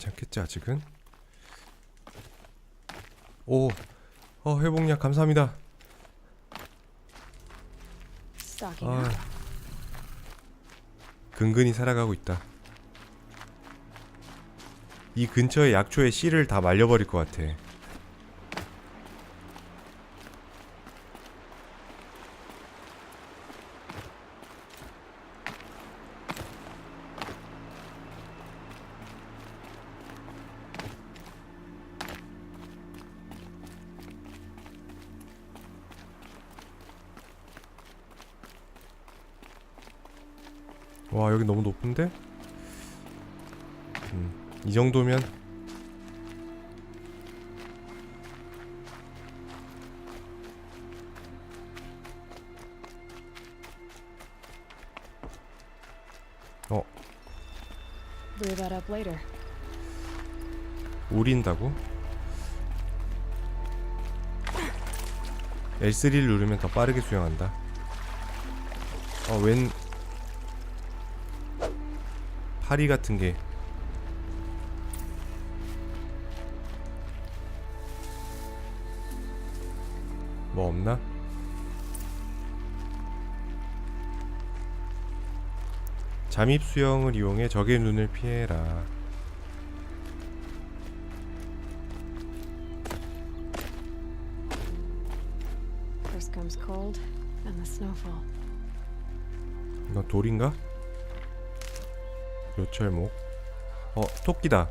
괜찮겠지 아직은? 오, 어 회복약 감사합니다. 아. 근근히 살아가고 있다. 이 근처에 약초에 씨를 다 말려버릴 것 같아. 높은데? 음, 이 정도면 어. 우린다고? L3를 누르면 더 빠르게 수영한다. 어, 웬 파리 같은 게 뭐 없나? 잠입 수영을 이용해 적의 눈을 피해라. 이거 돌인가? 요철목? 어 토끼다.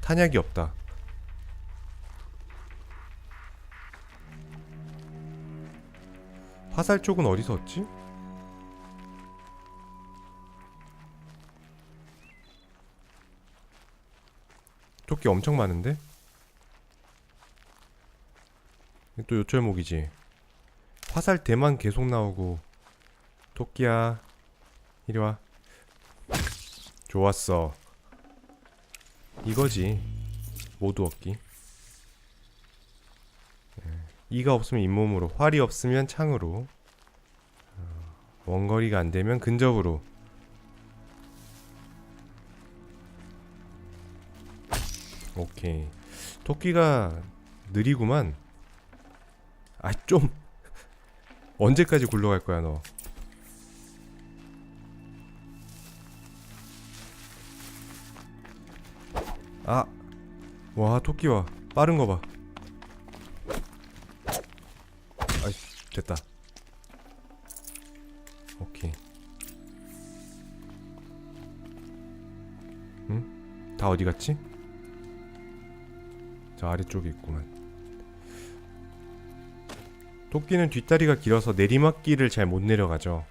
탄약이 없다. 화살 쪽은 어디서 얻지? 토끼 엄청 많은데? 또 요철목이지. 화살 대만 계속 나오고 토끼야 이리 와 좋았어. 이거지. 모두 얻기. 예, 이가 없으면 잇몸으로 활이 없으면 창으로 어, 원거리가 안 되면 근접으로. 오케이. 토끼가 느리구만. 아 좀 언제까지 굴러갈 거야 너 아, 와 토끼와 빠른 거 봐. 아이 됐다. 오케이. 응? 다 어디 갔지? 저 아래쪽에 있구만. 토끼는 뒷다리가 길어서 내리막길을 잘 못 내려가죠.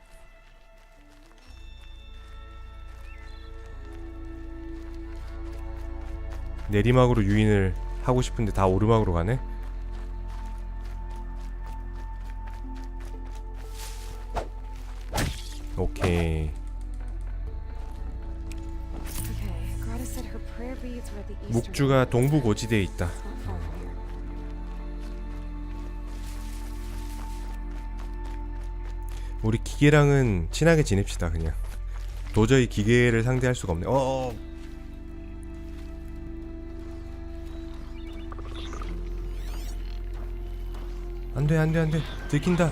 내리막으로 유인을 하고 싶은데 다 오르막으로 가네. 오케이. 묵주가 동부 고지대에 있다. 우리 기계랑은 친하게 지냅시다 그냥. 도저히 기계를 상대할 수가 없네. 어. 안돼 안돼 안돼 들킨다.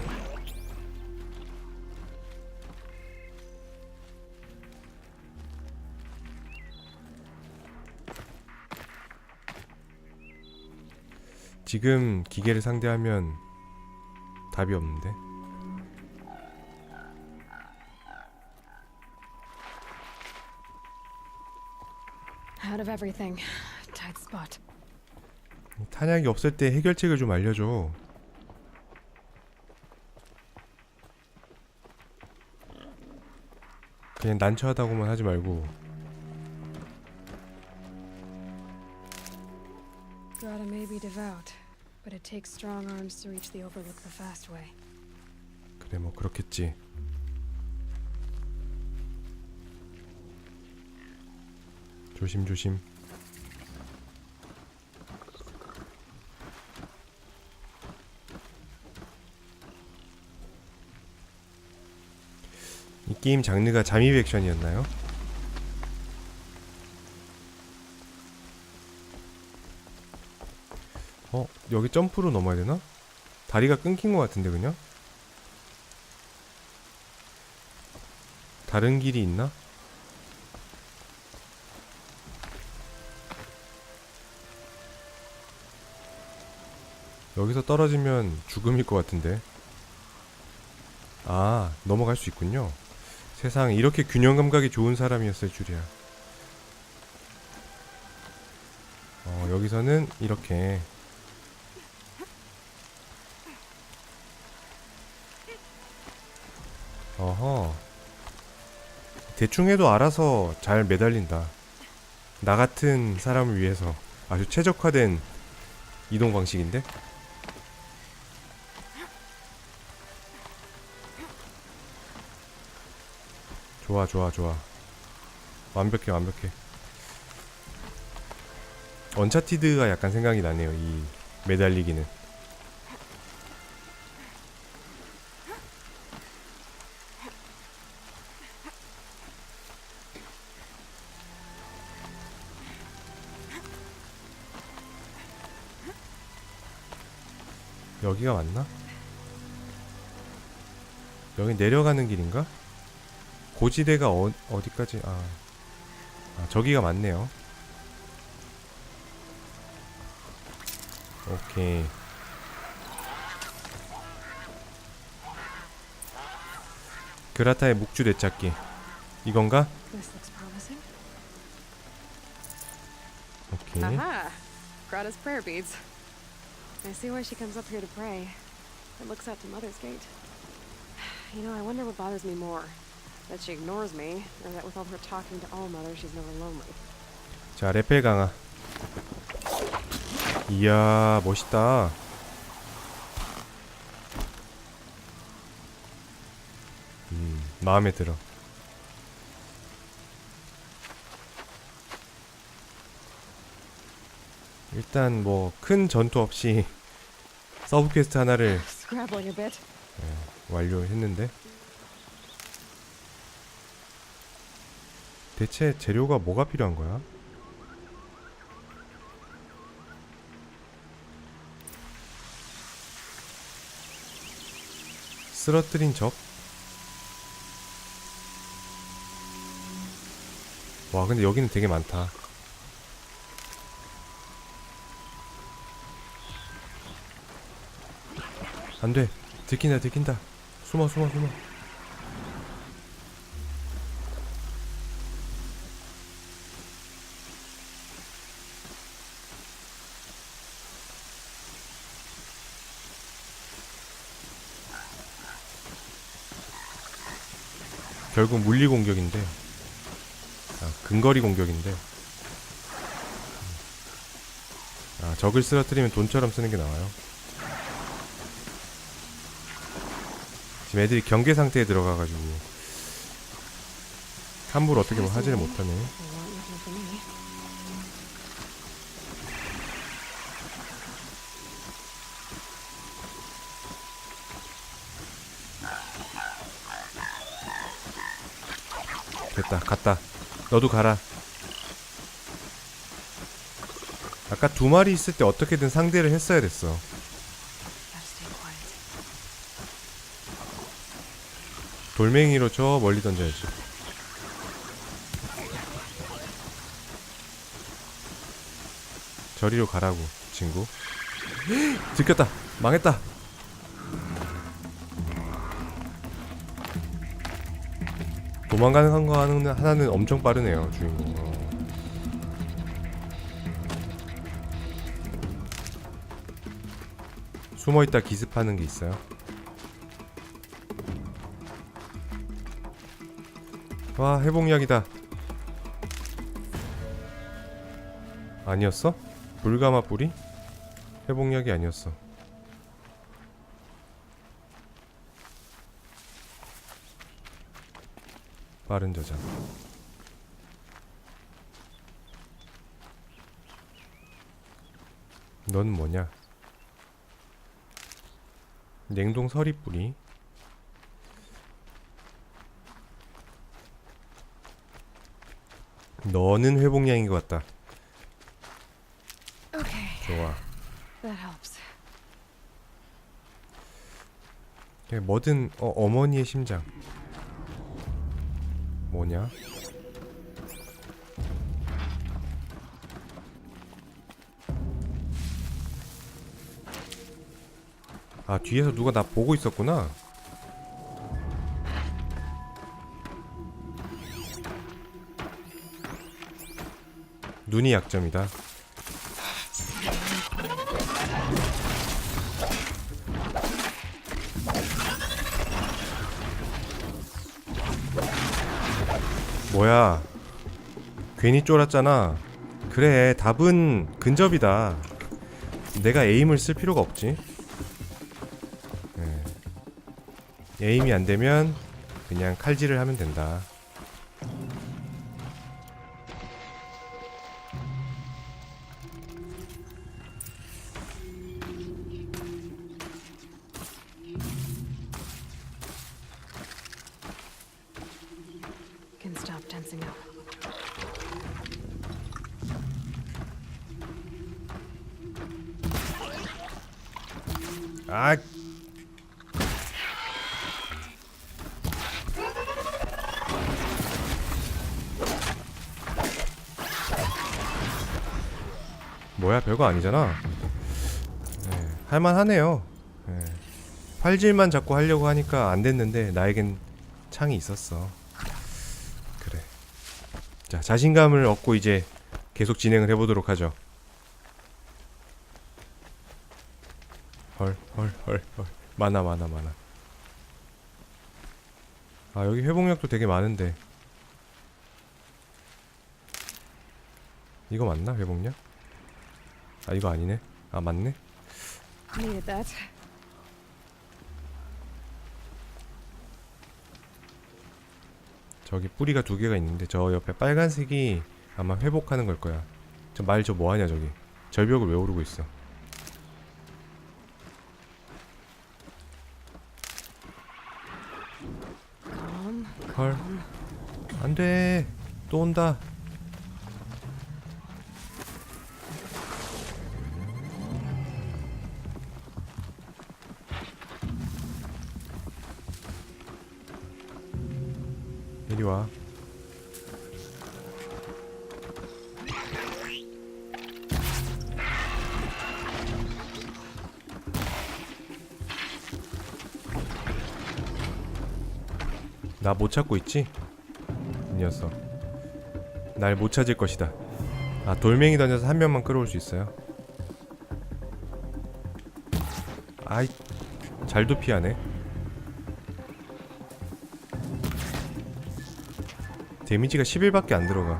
지금 기계를 상대하면 답이 없는데. Out of everything. Tight spot. 탄약이 없을 때 해결책을 좀 알려줘. 그냥 난처하다고만 하지 말고 Greta may be devout, but it takes strong arms to reach the Overlook the fast way. 그래 뭐 그렇겠지. 조심 조심. 게임 장르가 잠입 액션이었나요? 어? 여기 점프로 넘어야 되나? 다리가 끊긴 것 같은데 그냥? 다른 길이 있나? 여기서 떨어지면 죽음일 것 같은데 아 넘어갈 수 있군요 세상 이렇게 균형 감각이 좋은 사람이었을 줄이야. 어, 여기서는 이렇게 어허. 대충 해도 알아서 잘 매달린다. 나 같은 사람을 위해서 아주 최적화된 이동 방식인데? 좋아, 좋아, 좋아. 완벽해, 완벽해. 언차티드가 약간 생각이 나네요, 이 매달리기는. 여기가 맞나? 여기 내려가는 길인가? 고지대가 어, 어디까지? 아, 아 저기가 맞네요. 오케이. 그라타의 묵주 되찾기. 이건가? 오케이. That she ignores me, or that with all her talking to all mothers, she's never lonely. 자, 레펠 강화. 이야, 멋있다. 음, 마음에 들어. 일단 뭐 큰 전투 없이 서브 퀘스트 하나를 bit. 완료했는데 대체 재료가 뭐가 필요한 거야? 쓰러뜨린 적? 와 근데 여기는 되게 많다 안돼 들킨다 들킨다 숨어 숨어 숨어 결국 물리 공격인데 아, 근거리 공격인데 아 적을 쓰러뜨리면 돈처럼 쓰는 게 나와요. 지금 애들이 경계 상태에 들어가가지고 함부로 어떻게 뭐 하지를 못하네 They want nothing for me. 됐다. 갔다. 너도 가라. 아까 두 마리 있을 때 어떻게든 상대를 했어야 됐어. 돌멩이로 저 멀리 던져야지. 저리로 가라고 친구. 들켰다. 망했다 도망가는 거 하는 하나는 엄청 빠르네요 주인공 어. 숨어있다 기습하는 게 있어요 와 회복약이다 아니었어? 불가마 뿌리? 회복약이 아니었어 빠른 저장. 넌 뭐냐? 냉동 서리 뿌리. 너는 회복량인 것 같다. 좋아. 예, 뭐든 어, 어머니의 심장 뭐냐? 아 뒤에서 누가 나 보고 있었구나. 눈이 약점이다. 뭐야? 괜히 쫄았잖아. 그래, 답은 근접이다. 내가 에임을 쓸 필요가 없지. 예. 에임이 안 되면 그냥 칼질을 하면 된다. 아, 뭐야 별거 아니잖아. 네, 할만하네요. 네. 활질만 자꾸 하려고 하니까 안 됐는데 나에겐 창이 있었어. 그래. 자 자신감을 얻고 이제 계속 진행을 해보도록 하죠. 헐, 헐, 헐, 헐. 많아, 많아, 많아. 아, 여기 회복력도 되게 많은데. 이거 맞나? 회복력? 아, 이거 아니네. 아, 맞네. 저기 뿌리가 두 개가 있는데 저 옆에 빨간색이 아마 회복하는 걸 거야. 저 말 저 뭐하냐 저기. 절벽을 왜 오르고 있어? 헐. 안 돼. 또 온다. 이리 와. 나 못 찾고 있지? 이 녀석. 날 못 찾을 것이다. 아, 돌멩이 던져서 한 명만 끌어올 수 있어요. 아이, 잘도 피하네. 데미지가 11밖에 안 들어가.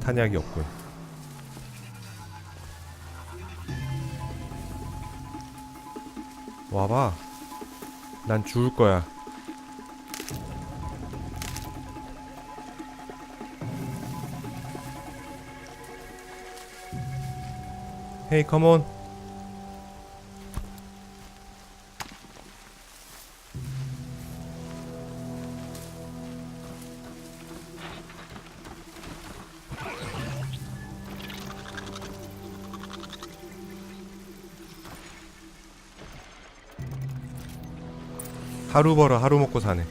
탄약이 없군. 와봐. 난 죽을 거야. 헤이 컴온. 하루 벌어 하루 먹고 사네.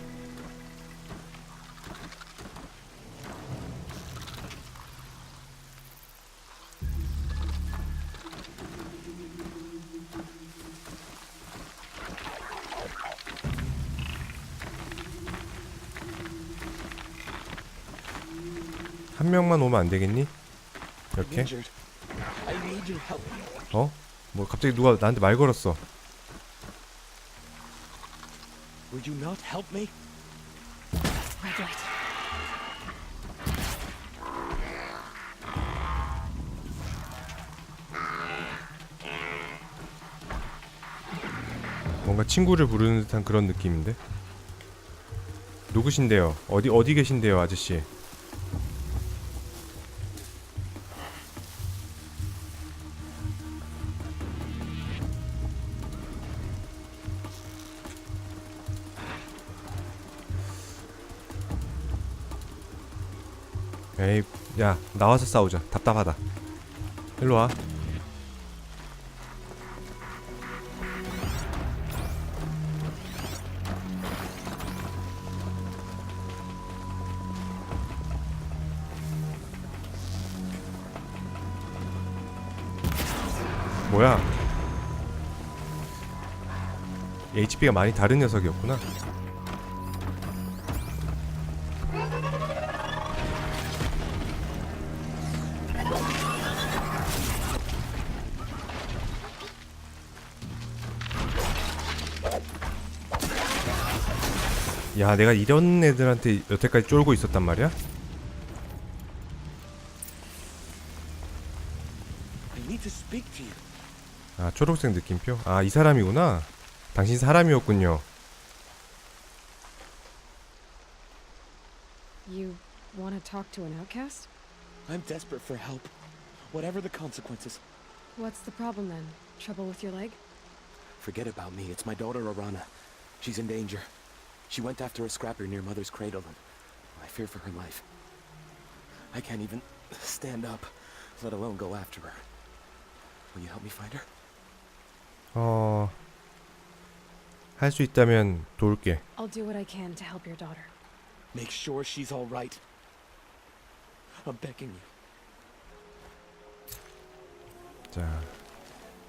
한 명만 오면 안 되겠니? 이렇게? 어? 뭐 갑자기 누가 나한테 말 걸었어. You not help me? Right, right. 뭔가 친구를 부르는 듯한 그런 느낌인데. 누구신데요? 어디 어디 계신데요, 아저씨? 야 나와서 싸우자. 답답하다. 일로 와. 뭐야? HP가 많이 다른 녀석이었구나 야 내가 이런 애들한테 여태까지 쫄고 있었단 말이야? I need to speak to you. 아 초록색 느낌표? 아 이 사람이구나 당신 사람이었군요 You want to talk to an outcast? I'm desperate for help. Whatever the consequences. What's the problem then? Trouble with your leg? Forget about me. It's my daughter Arana. She's in danger. She went after a scrapper near Mother's cradle, and I fear for her life. I can't even stand up, let alone go after her. Will you help me find her? 어... 할 수 있다면 도울게 I'll do what I can to help your daughter. Make sure she's all right. I'm begging you. 자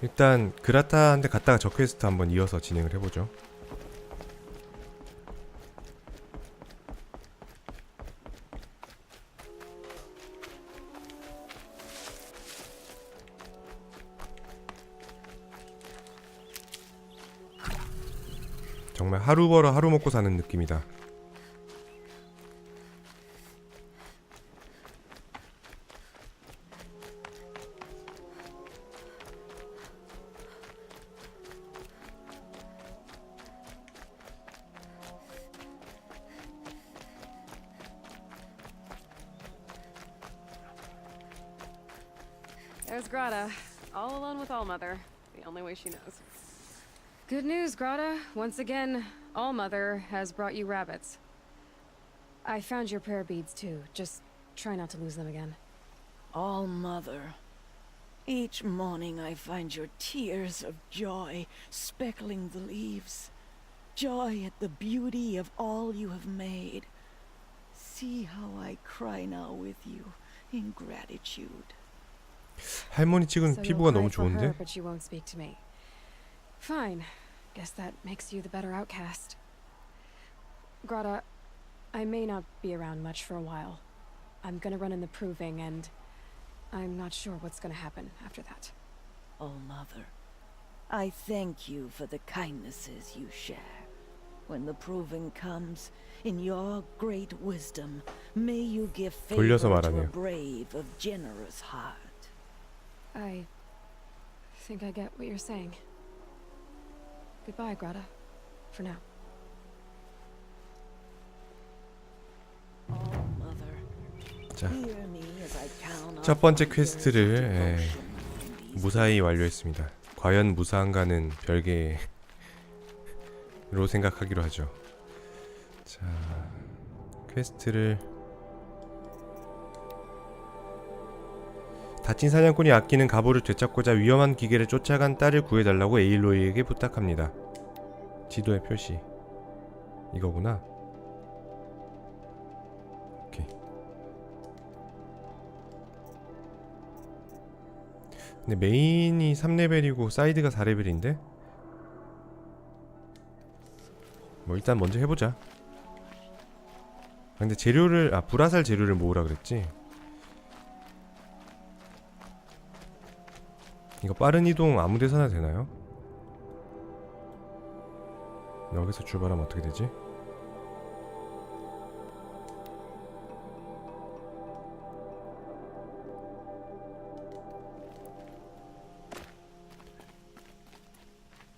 일단 그라타한테 갔다가 저 퀘스트 한번 이어서 진행을 해보죠 정말 하루 벌어 하루 먹고 사는 느낌이다 Good news, Grata. Once again, Allmother has brought you rabbits. I found your prayer beads too. Just try not to lose them again. All Mother. Each morning I find your tears of joy speckling the leaves. Joy at the beauty of all you have made. See how I cry now with you in gratitude. 할머니 찍은 So you'll 피부가 cry 너무 for her, 좋은데? but you won't speak to me. Fine. Guess that makes you the better outcast. Grata, I may not be around much for a while. I'm gonna run in the proving and... I'm not sure what's gonna happen after that. Oh, Mother. I thank you for the kindnesses you share. When the proving comes, in your great wisdom, may you give favor to a brave of generous heart. I think I get what you're saying. Goodbye, Grata. For now. All Mother, 자 hear me as I count 첫 번째 퀘스트를 예, 무사히 완료했습니다. 과연 무사한가는 별개로 생각하기로 하죠. 자, 퀘스트를 다친 사냥꾼이 아끼는 갑오를 되찾고자 위험한 기계를 쫓아간 딸을 구해달라고 에일로이에게 부탁합니다. 지도의 표시 이거구나. 오케이. 근데 메인이 3레벨이고 사이드가 4레벨인데? 뭐 일단 먼저 해보자 아, 근데 재료를 아 불화살 재료를 모으라 그랬지 이거 빠른 이동 아무 데서나 되나요? 여기서 출발하면 어떻게 되지?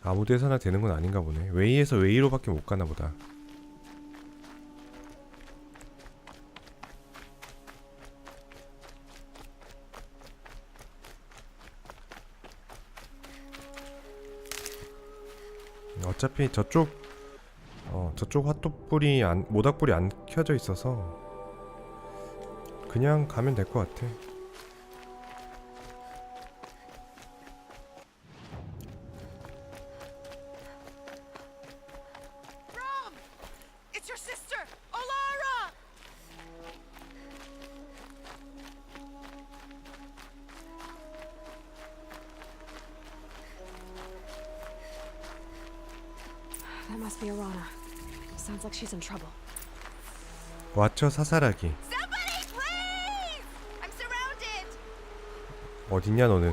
아무 데서나 되는 건 아닌가 보네. 웨이에서 웨이로밖에 못 가나 보다. 어차피 저쪽 어 저쪽 화토불이 안 모닥불이 안 켜져 있어서 그냥 가면 될 것 같아. Must be Arana. Sounds like she's in trouble. 와처 사살하기. Somebody, please! I'm surrounded! 어딨냐 너는?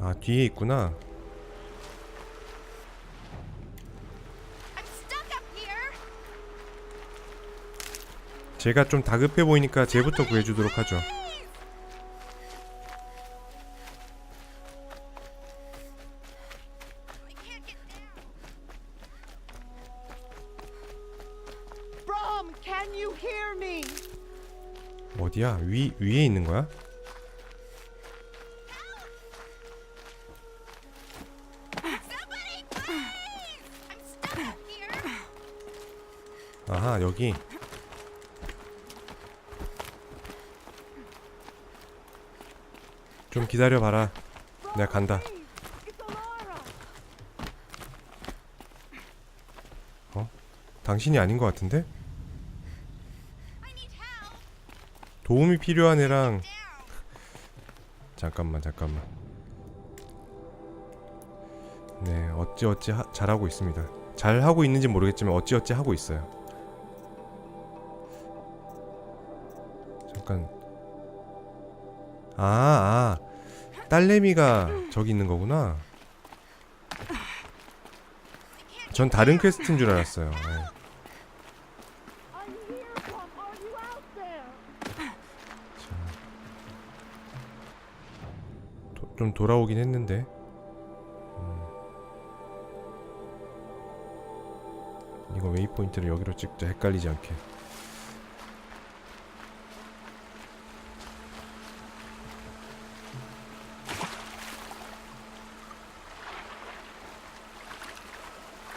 아 뒤에 있구나. I'm stuck up here! 제가 좀 다급해 보이니까 쟤부터 구해주도록 하죠. 어디야? 위 위에 있는 거야? 아하 여기. 좀 기다려 봐라. 내가 간다. Alara. 당신이 아닌 것 같은데? I need help! 도움이 필요한 애랑! 잠깐만 잠깐만. 네 어찌 어찌 하, 잘하고 있습니다. 잘 하고 있는지 모르겠지만 어찌 어찌 하고 있어요. 잠깐. 아, 아. 딸내미가 저기 있는 거구나. 전 다른 퀘스트인 줄 알았어요. 네. 좀 돌아오긴 했는데. 음. 이거 웨이포인트를 여기로 찍자 헷갈리지 않게.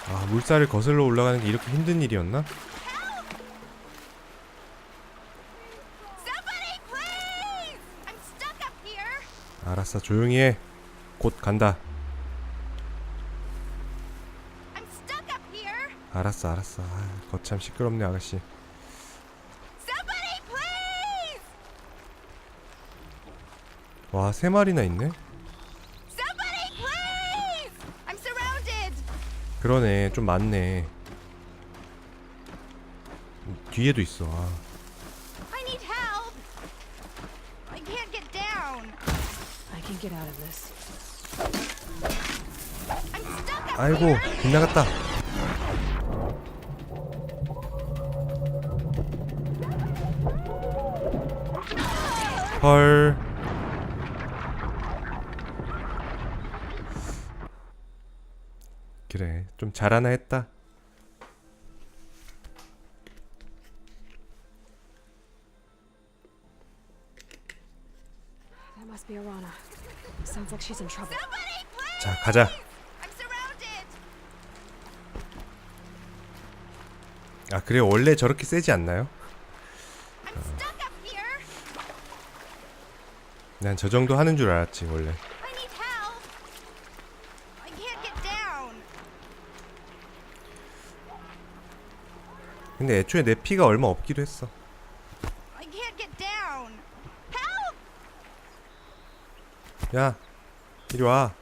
아 물살을 거슬러 올라가는 게 이렇게 힘든 일이었나? 알았어 조용히 해. 곧 간다. 알았어 알았어. 아, 거참 시끄럽네 아가씨. 와 세 마리나 있네. 그러네 좀 많네. 뒤에도 있어. 아. I need help! I can't get down! I can 아이고! 빗나갔다. 헐. 그래 좀 잘하나 했다. 자 가자. I'm surrounded! 아 그래 원래 저렇게 세지 않나요? I'm stuck up here! 난저 정도 하는 줄 알았지 원래. I need help! I can't get down! 근데 애초에 내 피가 얼마 없기도 했어. I can't get down! Help! 야, 이리 와.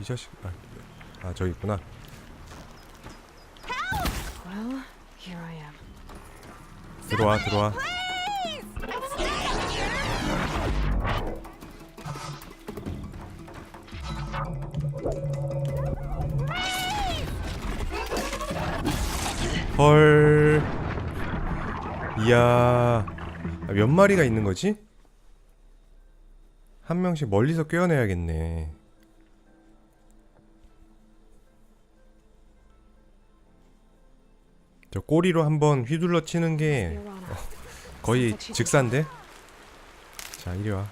이 자식. 아, 아 저기 있구나. Well, here I am. 들어와, 들어와. 헐. 이야. 아, 몇 마리가 있는 거지? 한 명씩 멀리서 꿰어내야겠네. 저 꼬리로 한번 휘둘러 치는 게 Arana. 거의 직사인데? 자, 이리 와.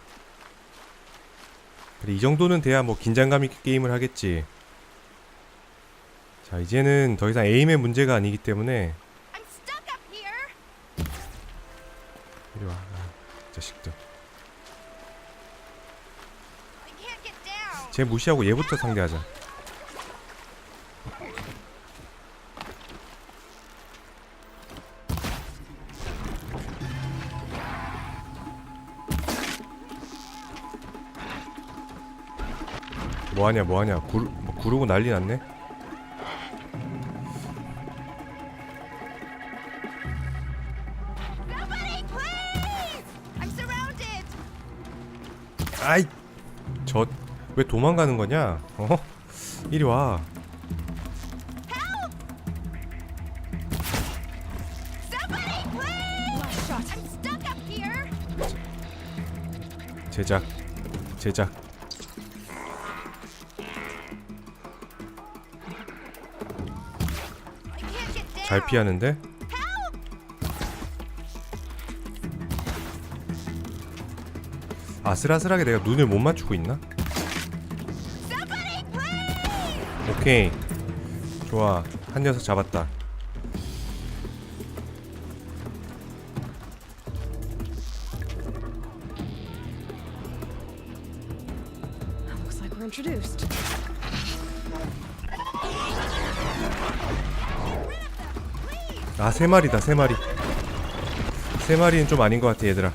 그래, 이 정도는 돼야 뭐 긴장감 있게 게임을 하겠지. 자, 이제는 더 이상 에임의 문제가 아니기 때문에! 이리 와. 아, 자식들. I can't get down. 쟤 무시하고 얘부터 상대하자. 뭐하냐 뭐하냐 구르, 뭐 구르고 난리 났네. 아이 저 왜 도망가는 거냐 어 이리 와. 제작 제작. 잘 피하는데 아슬아슬하게 내가 눈을 못 맞추고 있나? 오케이. 좋아. 한 녀석 잡았다. 아 세 마리다 세 마리. 세 마리는 좀 아닌 것 같아 얘들아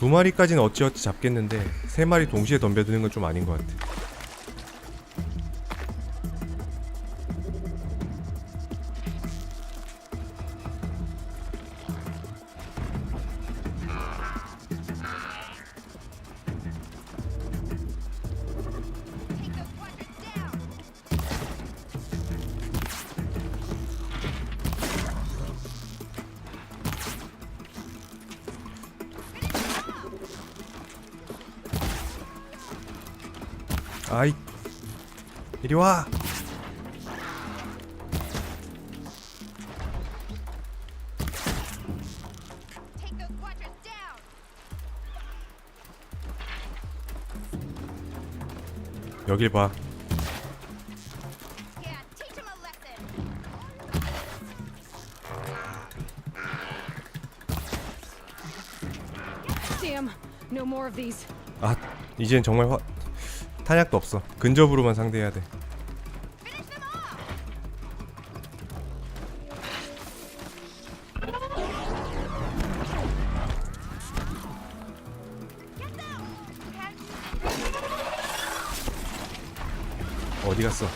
두 마리까지는 어찌어찌 잡겠는데 세 마리 동시에 덤벼드는 건 좀 아닌 것 같아 이리 와. 여길 봐. 아 이젠 정말 화 탄약도 없어. 근접으로만 상대해야 돼. 어디 갔어?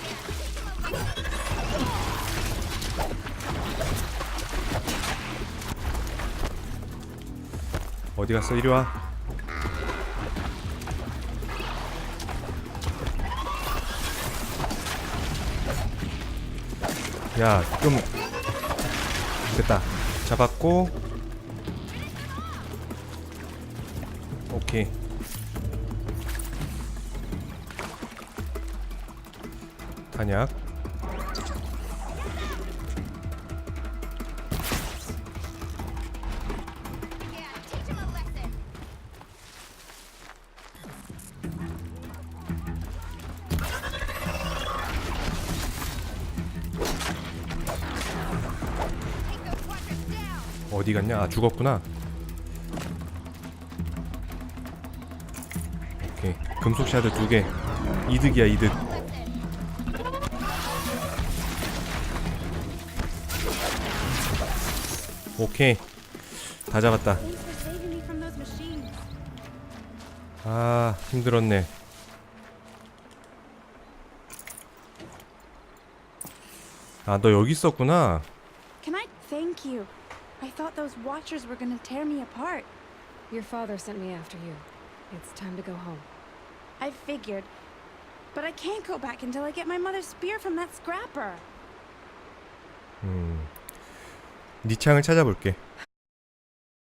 어디 갔어? 이리 와 야, 좀 됐다. 잡았고. 오케이. 탄약. 어디 갔냐? 아, 죽었구나. 오케이. 금속 샤드 두 개. 이득이야, 이득. 오케이. 다 잡았다. 아, 힘들었네. 아, 너 여기 있었구나. Can I thank you? I thought those watchers were gonna tear me apart. Your father sent me after you. It's time to go home. I figured. But I can't go back until I get my mother's spear from that scrapper. 음. 네 창을 찾아볼게.